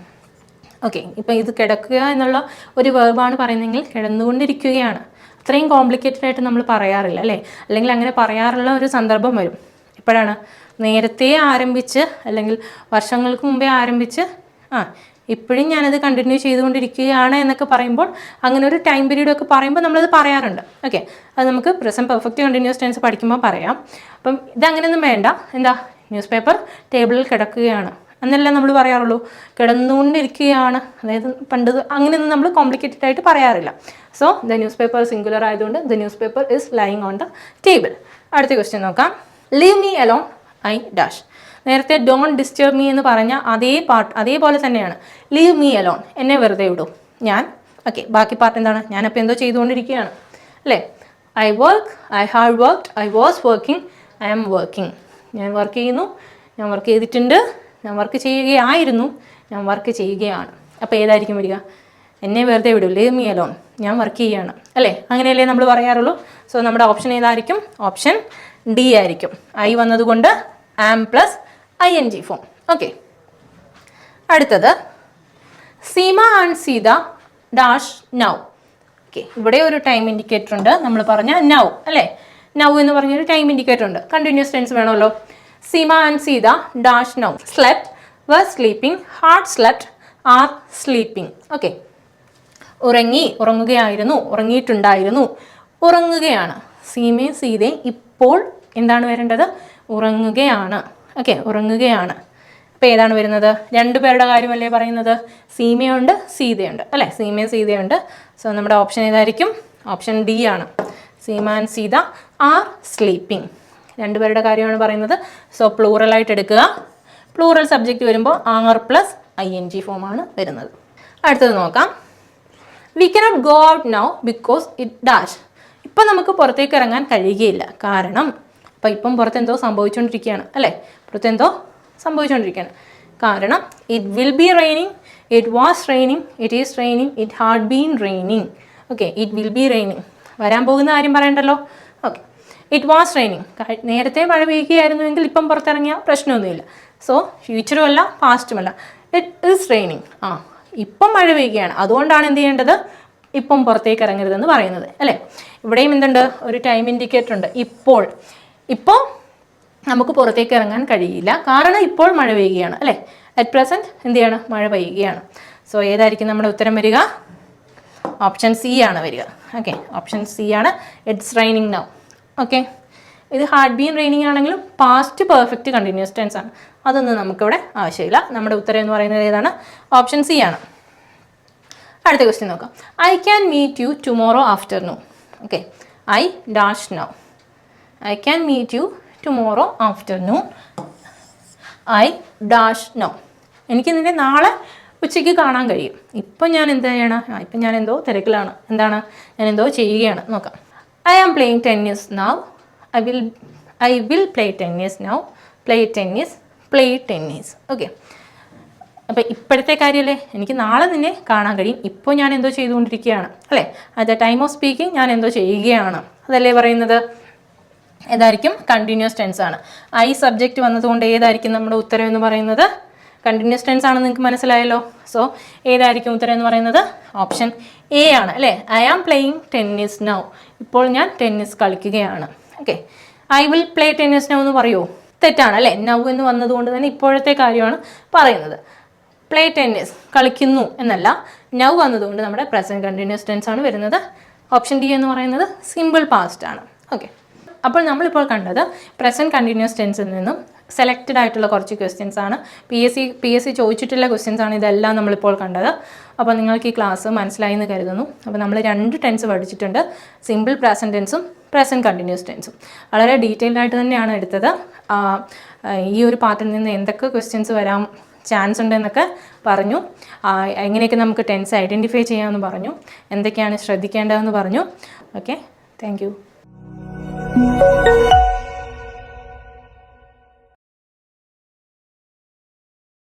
S1: ഓക്കെ ഇപ്പം ഇത് കിടക്കുക എന്നുള്ള ഒരു വേർബാണ് പറയുന്നതെങ്കിൽ കിടന്നുകൊണ്ടിരിക്കുകയാണ്. അത്രയും കോംപ്ലിക്കേറ്റഡ് ആയിട്ട് നമ്മൾ പറയാറില്ല അല്ലേ? അല്ലെങ്കിൽ അങ്ങനെ പറയാറുള്ള ഒരു സന്ദർഭം വരും. എപ്പോഴാണ് നേരത്തെ ആരംഭിച്ച് അല്ലെങ്കിൽ വർഷങ്ങൾക്ക് മുമ്പേ ആരംഭിച്ച് ആ ഇപ്പോഴും ഞാനത് കണ്ടിന്യൂ ചെയ്തുകൊണ്ടിരിക്കുകയാണ് എന്നൊക്കെ പറയുമ്പോൾ അങ്ങനെ ഒരു ടൈം പീരീഡ് ഒക്കെ പറയുമ്പോൾ നമ്മളത് പറയാറുണ്ട്. ഓക്കെ അത് നമുക്ക് പ്രസന്റ് പെർഫെക്റ്റ് കണ്ടിന്യൂസ് ടെൻസ് പഠിക്കുമ്പോൾ പറയാം. അപ്പം ഇതങ്ങനെയൊന്നും വേണ്ട. എന്താ? ന്യൂസ് പേപ്പർ ടേബിളിൽ കിടക്കുകയാണ്. എന്നല്ല നമ്മൾ പറയാറുള്ളൂ? കിടന്നുകൊണ്ടിരിക്കുകയാണ്. അതായത് പണ്ട് അങ്ങനെയൊന്നും നമ്മൾ കോംപ്ലിക്കേറ്റഡ് ആയിട്ട് പറയാറില്ല. So the newspaper singular ആയതുകൊണ്ട് the newspaper is lying on the table അടുത്ത ക്വസ്റ്റ്യൻ നോക്കാം. Leave me alone I dash നേരത്തെ ഡോൺ ഡിസ്റ്റർബ് മീ എന്ന് പറഞ്ഞ അതേ പാട്ട് അതേപോലെ തന്നെയാണ്. ലീവ് മീ അലോൺ എന്നെ വെറുതെ വിടൂ. ഞാൻ ഓക്കെ ബാക്കി പാർട്ട് എന്താണ്? ഞാനപ്പോൾ എന്തോ ചെയ്തുകൊണ്ടിരിക്കുകയാണ്. അല്ലേ? I work I have worked I was working I am working ഞാൻ വർക്ക് ചെയ്യുന്നു ഞാൻ വർക്ക് ചെയ്തിട്ടുണ്ട് ഞാൻ വർക്ക് ചെയ്യുകയായിരുന്നു ഞാൻ വർക്ക് ചെയ്യുകയാണ്. അപ്പോൾ ഏതായിരിക്കും വരിക? എന്നെ വെറുതെ വിടൂ. ലീവ് മീ അലോൺ ഞാൻ വർക്ക് ചെയ്യുകയാണ്. അല്ലേ? അങ്ങനെയല്ലേ നമ്മൾ പറയാറുള്ളൂ? സോ നമ്മുടെ ഓപ്ഷൻ ഏതായിരിക്കും? ഓപ്ഷൻ ഡി ആയിരിക്കും. ഐ വന്നതുകൊണ്ട് am plus I N G form okay അടുത്തത് Seema and Seeta dash now okay ഇവിടെ ഒരു ടൈം ഇൻഡിക്കേറ്റർ ഉണ്ട്. നമ്മൾ പറഞ്ഞ നൗ അല്ലേ? നൗ എന്ന് പറഞ്ഞൊരു ടൈം ഇൻഡിക്കേറ്റർ ഉണ്ട്. കണ്ടിന്യൂസ് ടെൻസ് വേണമല്ലോ. Seema and Seeta dash now slept were sleeping had slept are sleeping okay ഉറങ്ങി ഉറങ്ങുകയായിരുന്നു ഉറങ്ങിയിട്ടുണ്ടായിരുന്നു. ഉറങ്ങുകയാണ്. സീമയും സീതയും ഇപ്പോൾ എന്താണ് വരേണ്ടത്? ഉറങ്ങുകയാണ്. ഓക്കെ ഉറങ്ങുകയാണ്. അപ്പോൾ ഏതാണ് വരുന്നത്? രണ്ടു പേരുടെ കാര്യമല്ലേ പറയുന്നത്? സീമയുണ്ട് സീതയുണ്ട്. അല്ലേ? സീമയും സീതയുണ്ട്. സോ നമ്മുടെ ഓപ്ഷൻ ഏതായിരിക്കും? ഓപ്ഷൻ ഡി ആണ്. Seema and Seeta are sleeping രണ്ടുപേരുടെ കാര്യമാണ് പറയുന്നത്. സോ പ്ലൂറലായിട്ട് എടുക്കുക. പ്ലൂറൽ സബ്ജക്റ്റ് വരുമ്പോൾ are plus I N G ഫോമാണ് വരുന്നത്. അടുത്തത് നോക്കാം. We cannot go out now because it dash ഇപ്പം നമുക്ക് പുറത്തേക്ക് ഇറങ്ങാൻ കഴിയുകയില്ല. കാരണം അപ്പം ഇപ്പം പുറത്ത് എന്തോ സംഭവിച്ചുകൊണ്ടിരിക്കുകയാണ് അല്ലേ? പുറത്തെന്തോ സംഭവിച്ചുകൊണ്ടിരിക്കുകയാണ് കാരണം it will be raining it was raining it is raining it had been raining okay it will be raining വരാൻ പോകുന്ന കാര്യം പറയണ്ടല്ലോ? ഓക്കെ ഇറ്റ് വാസ് റെയിനിങ് നേരത്തെ മഴ പെയ്യുകയായിരുന്നുവെങ്കിൽ ഇപ്പം പുറത്തിറങ്ങിയ പ്രശ്നമൊന്നുമില്ല. സോ ഫ്യൂച്ചറും അല്ല പാസ്റ്റുമല്ല ഇറ്റ് ഈസ് റെയിനിങ് ആ ഇപ്പം മഴ പെയ്യുകയാണ്. അതുകൊണ്ടാണ് എന്ത് ചെയ്യേണ്ടത്? ഇപ്പം പുറത്തേക്ക് ഇറങ്ങരുതെന്ന് പറയുന്നത്. അല്ലേ? ഇവിടെയും എന്തുണ്ട്? ഒരു ടൈം ഇൻഡിക്കേറ്റർ ഉണ്ട്. ഇപ്പോൾ ഇപ്പോൾ നമുക്ക് പുറത്തേക്ക് ഇറങ്ങാൻ കഴിയില്ല. കാരണം ഇപ്പോൾ മഴ പെയ്യുകയാണ് അല്ലേ? അറ്റ് പ്രസന്റ് എന്ത് ചെയ്യണം? മഴ പെയ്യുകയാണ്. സോ ഏതായിരിക്കും നമ്മുടെ ഉത്തരം വരിക? ഓപ്ഷൻ സി ആണ് വരിക. ഓക്കെ ഓപ്ഷൻ സി ആണ്. ഇറ്റ്സ് റൈനിങ് നൗ ഓക്കെ ഇത് ഹാർഡ് ബീൻ റെയിനിങ് ആണെങ്കിലും പാസ്റ്റ് പെർഫെക്റ്റ് കണ്ടിന്യൂസ് ടെൻസ് ആണ്. അതൊന്നും നമുക്കിവിടെ ആവശ്യമില്ല. നമ്മുടെ ഉത്തരം എന്ന് പറയുന്നത് ഏതാണ്? ഓപ്ഷൻ സി ആണ്. അടുത്ത ക്വസ്റ്റ്യൻ നോക്കാം. I can meet you tomorrow afternoon okay I dash now I can meet you tomorrow afternoon I dash no എനിക്ക് നിന്നെ നാളെ ഉച്ചയ്ക്ക് കാണാൻ കഴിയും. ഇപ്പം ഞാൻ എന്താ ചെയ്യണം? ആ ഇപ്പം ഞാൻ എന്തോ തിരക്കിലാണ്. എന്താണ്? ഞാൻ എന്തോ ചെയ്യുകയാണ്. നോക്കാം. I am playing tennis now I will I will play tennis now play tennis play tennis okay അപ്പോൾ ഇപ്പോഴത്തെ കാര്യമല്ലേ എനിക്ക് നാളെ നിന്നെ കാണാൻ കഴിയും. ഇപ്പോൾ ഞാൻ എന്തോ ചെയ്തുകൊണ്ടിരിക്കുകയാണ്. അല്ലേ? At the time of speaking ഞാൻ എന്തോ ചെയ്യുകയാണ്. അതല്ലേ പറയുന്നത്? ഏതായിരിക്കും കണ്ടിന്യൂസ് ടെൻസ് ആണ്. ഐ സബ്ജക്റ്റ് വന്നതുകൊണ്ട് ഏതായിരിക്കും നമ്മുടെ ഉത്തരം എന്ന് പറയുന്നത്? കണ്ടിന്യൂസ് ടെൻസ് ആണെന്ന് നിങ്ങൾക്ക് മനസ്സിലായല്ലോ. സോ ഏതായിരിക്കും ഉത്തരം എന്ന് പറയുന്നത്? ഓപ്ഷൻ എ ആണ് അല്ലേ? I am playing tennis now ഇപ്പോൾ ഞാൻ ടെന്നീസ് കളിക്കുകയാണ്. Okay I will play tennis now എന്ന് പറയുമോ തെറ്റാണ് അല്ലേ? നൗ എന്ന് വന്നതുകൊണ്ട് തന്നെ ഇപ്പോഴത്തെ കാര്യമാണ് പറയുന്നത്. പ്ലേ ടെന്നീസ് കളിക്കുന്നു എന്നല്ല. നൗ വന്നതുകൊണ്ട് നമ്മുടെ പ്രസന്റ് കണ്ടിന്യൂസ് ടെൻസ് ആണ് വരുന്നത്. ഓപ്ഷൻ ഡി എന്ന് പറയുന്നത് സിമ്പിൾ പാസ്റ്റ് ആണ്. ഓക്കെ അപ്പോൾ നമ്മളിപ്പോൾ കണ്ടത് പ്രസന്റ് കണ്ടിന്യൂസ് ടെൻസിൽ നിന്നും സെലക്റ്റഡ് ആയിട്ടുള്ള കുറച്ച് ക്വസ്റ്റ്യൻസ് ആണ്. P S C P S C ചോദിച്ചിട്ടുള്ള ക്വസ്റ്റ്യൻസ് ആണ് ഇതെല്ലാം നമ്മളിപ്പോൾ കണ്ടത്. അപ്പോൾ നിങ്ങൾക്ക് ഈ ക്ലാസ് മനസ്സിലായി എന്ന് കരുതുന്നു. അപ്പോൾ നമ്മൾ രണ്ട് ടെൻസ് പഠിച്ചിട്ടുണ്ട്. സിമ്പിൾ പ്രസന്റ് ടെൻസും പ്രസന്റ് കണ്ടിന്യൂസ് ടെൻസും വളരെ ഡീറ്റെയിൽഡ് ആയിട്ട് തന്നെയാണ് എടുത്തത്. ഈ ഒരു പാർട്ടിൽ നിന്ന് എന്തൊക്കെ ക്വസ്റ്റ്യൻസ് വരാൻ ചാൻസ് ഉണ്ടെന്നൊക്കെ പറഞ്ഞു. എങ്ങനെയൊക്കെ നമുക്ക് ടെൻസ് ഐഡന്റിഫൈ ചെയ്യാമെന്ന് പറഞ്ഞു. എന്തൊക്കെയാണ് ശ്രദ്ധിക്കേണ്ടതെന്ന് പറഞ്ഞു. Okay thank you